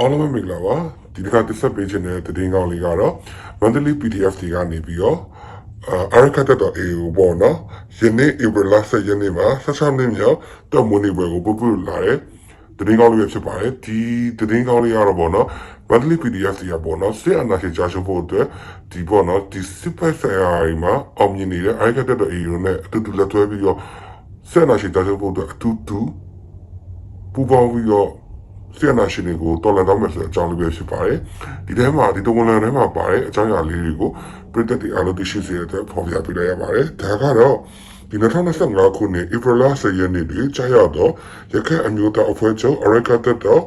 အားလုံးပဲမင်္ဂလာပါဒီတစ်ခါတစ်ဆက်ပေးခြင်းတဲ့သတင်းကောင်းလေးကတော့ monthly PDF တွေကနေပြီးတော့အာရကတ်တော့အေဘောနော်ယနေ့ April 7ရက်နေ့မှာ16နှစ်မြောက်တော့မွေးနေ့ပွဲကိုပုတ်ပုတ်လာတဲ့သတင်းကောင်းလေးပဲဖြစ်ပါတယ်ဒီသတင်းကောင်းလေးကတော့ဘောနော် monthly PDF တွေကဘောနော်စစ်အနာရှင်ကြာရှုံးဖို့အတွက်ဒီဘောနော်ဒီစစ်ဖက်ဆိုင်ရာမှာအောင်မြင်နေတဲ့အာရကတ်တော့အေရိုနဲ့အတူတူလက်တွဲပြီးတော့စစ်အနာရှင်ကြာရှုံးဖို့အတွက်အတူတူပူပေါင်းပြီးတော့ ဆီယနာရှင်တွေကိုတော်လန်တော့မယ်ဆိုတဲ့အကြောင်းလေးပဲဖြစ်ပါတယ်ဒီထဲမှာဒီတဝန်လန်ထဲမှာပါတဲ့အကြောင်းအရာလေးတွေကိုပြည်သက်တွေအားလုံးသိရှိစေတဲ့အတွက်ဖော်ပြပေးလိုက်ရပါတယ်ဒါကတော့ဒီ2025ခုနှစ် April 10ရက်နေ့ဒီကြာရောက်တော့ရခိုင်အမျိုးသားအဖွဲ့ချုပ်အရကတက်တော့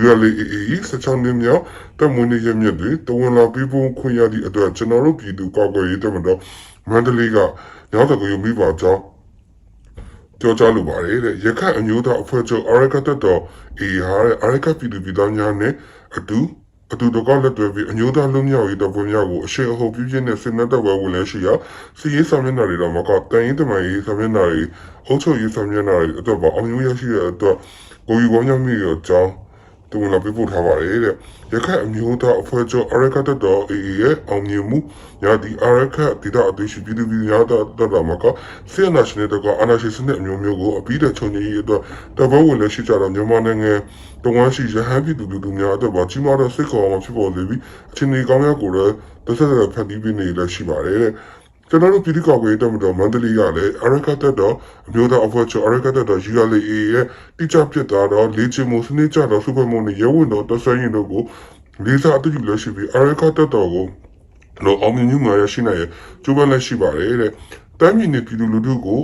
ULAE 16နှစ်မြောက်တမွေးနေ့ရက်မြတ်တွေတဝန်လာပြီးပုံခွင့်ရသည့်အတွက်ကျွန်တော်တို့ပြည်သူကောက်ွယ်ရေးတမတော်မန္တလေးကညောင်တကူမိပါကြောင်း ပြောကြားလိုပါတယ်တဲ့ရခိုင်အမျိုးသားအဖွဲ့ချုပ်အရကတတော်အေဟာတဲ့အရကပြည်သူပြည်သားများနဲ့အတူအတူတကောလက်တွဲပြီးအမျိုးသားလူမျိုးရေးတပ်ဖွဲ့များကိုအရှိန်အဟုန်ပြုပြင်းတဲ့စစ်နက်တပ်ဝဲဝင်လဲရှိရာစီရေးဆောင်မျက်နှာတွေတော့မကတန်ရင်တမန်ရေးဆောင်မျက်နှာတွေအုပ်ချုပ်ရေးဆောင်မျက်နှာတွေအတွက်ပါအောင်မြင်ရရှိတဲ့အတွက်ကိုယူဝမ်းမြောက်မိရကြောင်း တူလာပြပို့ထားပါတယ်တဲ့ရခိုင်အမျိုးသားအဖွဲ့ချုပ်အရကတတော်အေရဲ့အောင်မြင်မှုညာဒီအရကဒေတာအသေးရှိပြည်သူပြည်သားတော်တော်မှာကဆီယနာရှင်တဲ့ကအနာရှိစနစ်အမျိုးမျိုးကိုအပြီးတဲ့ချုပ်ငြိမ်းရေးအတွက်တဘောဝင်လက်ရှိကြတော့မြန်မာနိုင်ငံတဝန်ရှိရဟန်းပြည်သူလူထုများအတွက်ပါကြီးမားတဲ့စိတ်ခေါ်အောင်ဖြစ်ပေါ်စေပြီးအချိန်ကြီးကောင်းရကိုလည်းတစ်ဆက်ဆက်ဖန်တီးပေးနေလည်းရှိပါတယ်တဲ့ ကျွန်တော်တို့ပြည်သူ့ကော်မတီတမတော်မန္တလေးကလည်းအရကတက်တော်အမျိုးသားအဖွဲ့ချုပ်အရကတက်တော် ULA ရဲ့တိကျပြစ်သားတော့လေ့ကျင့်မှုစနစ်ကျတော့စုဖွဲ့မှုနဲ့ရဲဝင်တော်တဆွေးရင်တို့ကိုလေးစားအတူတူလည်းရှိပြီးအရကတက်တော်ကိုတော့အောင်မြင်မှုမှာရရှိနိုင်ရကျိုးပန်းလည်းရှိပါတယ်တဲ့။တိုင်းပြည်နယ်ပြည်သူလူထုကို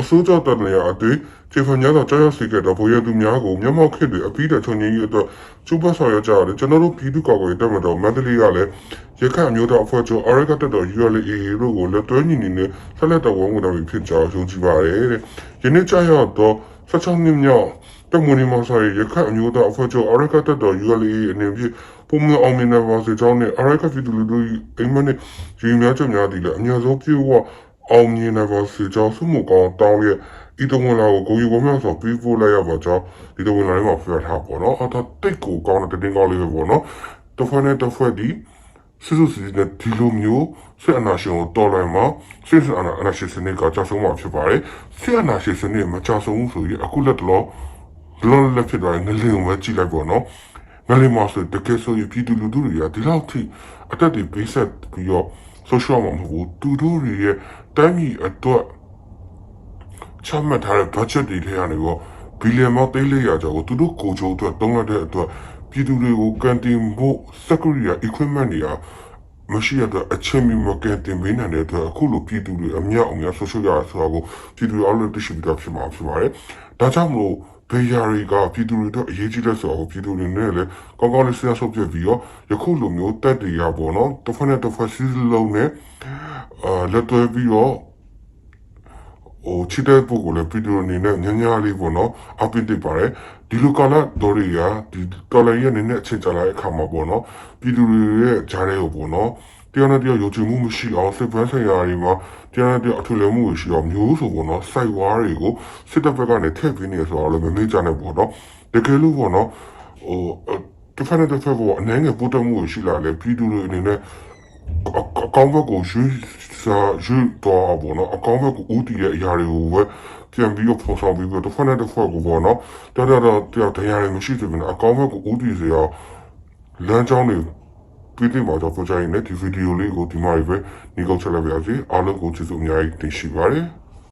အစိုးရတပ်နေရာအတွေ့ ခြေဖန်များသောကြားရောက်စေခဲ့သောဗိုလ်ရသူများကိုမျက်မှောက်ခေတ်တွေအပြီးတဲ့ချုံငင်းရေးအတွက်ကျိုးပန်းဆောင်ရွက်ကြရတယ်။ကျွန်တော်တို့ပြည်သူ့ကော်မတီတက်မတော်မန္တလေးကလည်းရခိုင်အမျိုးသားအဖွဲ့ချုပ်အရကတက်တော် ULA တို့ကိုလက်တွဲညီညီနဲ့ဆက်လက်တော်ဝန်ဝင်တော်ဖြစ်ကြောင်းယုံကြည်ပါတယ်တဲ့။ယနေ့ကြားရောက်သော16နှစ်မြောက်တမွေးမောင်ဆိုင်ရခိုင်အမျိုးသားအဖွဲ့ချုပ်အရကတက်တော် ULA အနေဖြင့်ပုံမှန်အောင်မြင်တဲ့ပါစေကြောင်းနဲ့အရကပြည်သူလူထုအိမ်မက်နဲ့ရည်များချက်များသည်လည်းအများဆုံးပြေဝအောင်မြင်တဲ့ပါစေကြောင်းစုမှုကောင်းတောင်းရဲ့ ဤတဝန်လာကိုကိုကြီးဝမ်းမြောက်စွာပြီးဖို့လိုက်ရပါကြောင်းဒီတဝန်လာထဲမှာပြောထားပေါ့နော်အထတိတ်ကိုကောင်းတဲ့တင်းကောင်းလေးပဲပေါ့နော်တစ်ဖက်နဲ့တစ်ဖက်ဒီစစ်စစ်စစ်နဲ့ဒီလိုမျိုးဆက်အနာရှင်ကိုတော်လိုက်မှာစစ်စစ်အနာအနာရှင်စနစ်ကကြာဆုံးမှာဖြစ်ပါတယ်ဆက်အနာရှင်စနစ်မကြာဆုံးဘူးဆိုရင်အခုလက်တလောလောလက်ဖြစ်သွားရင်ငလင်းကိုပဲကြည့်လိုက်ပေါ့နော်ငလေးမဆိုတကယ်ဆိုရင်ပြည်သူလူထုတွေကဒီလောက်ထိအသက်တွေပေးဆက်ပြီးတော့ social မှာမဟုတ်ဘူးသူတို့တွေရဲ့တိုင်းပြည်အတွက် ချမှတ်ထားတဲ့ budget တွေထဲကနေတော့ဘီလီယံပေါင်း300ကျော်ကိုသူတို့ကိုချိုးအတွက်တုံးရတဲ့အတွက်ပြည်သူတွေကိုကန်တင်ဖို့ security equipment တွေကမရှိရတဲ့အချိန်မီမကန်တင်ပေးနိုင်တဲ့အတွက်အခုလိုပြည်သူတွေအမြောက်အများ social ရဆိုတာကိုပြည်သူတွေအားလုံးသိရှိပြီးသားဖြစ်မှာဖြစ်ပါတယ်။ဒါကြောင့်မလို့ဘေးယာတွေကပြည်သူတွေတော့အရေးကြီးတဲ့ဆိုတော့ပြည်သူတွေနဲ့လည်းကောင်းကောင်းလေးစဉ်းစားဆုပ်ပြပြီးတော့ယခုလိုမျိုးတက်တွေရပေါ့နော်တစ်ဖက်နဲ့တစ်ဖက်စီးလုံးနဲ့အာလက်တွဲပြီးတော့ ဟိုချစ်တဲ့ပုဂ္ဂိုလ်လည်းပြည်သူအနေနဲ့ညံ့ညားလေးပေါ့နော်အပိတိပါတယ်ဒီလိုကလာဒေါ်ရီယာဒီတော်လိုင်းရဲ့အနေနဲ့အချိန်ကြာလာတဲ့အခါမှာပေါ့နော်ပြည်သူတွေရဲ့ဂျားတွေကိုပေါ့နော်တရားနဲ့တရားယုံကြည်မှုမရှိအောင်စစ်ပန်းဆိုင်ရာတွေမှာတရားနဲ့တရားအထွေထွေမှုရှိအောင်မျိုးဆိုပေါ့နော်စိုက်ဝါးတွေကိုစစ်တပ်ဘက်ကနေထည့်ပေးနေဆိုတော့လည်းမမေ့ကြနဲ့ပေါ့နော်တကယ်လို့ပေါ့နော်ဟိုတစ်ဖက်နဲ့တစ်ဖက်ကအနှဲငယ်ပို့တက်မှုရှိလာလေပြည်သူတွေအနေနဲ့အအကောင်းဘက်ကိုရွှေ့ စားရွှေ့တော့ဘောနော်အကောင်းဘက်ကိုဦးတည်ရဲ့အရာတွေကိုပဲပြန်ပြီးတော့ဖော်ဆောင်ပြီးတော့တစ်ဖက်နဲ့တစ်ဖက်ကိုဘောနော်တော်တော်တော်တရားတွေမရှိသေးဘူးနော်အကောင်းဘက်ကိုဦးတည်စေအောင်လမ်းကြောင်းတွေပြည်တင်ပါတော့ပြောကြရင်လည်းဒီဗီဒီယိုလေးကိုဒီမှာပဲညီကောက်ချက်လိုက်ပါရစေအားလုံးကိုကျေးဇူးအများကြီးတင်ရှိပါတယ်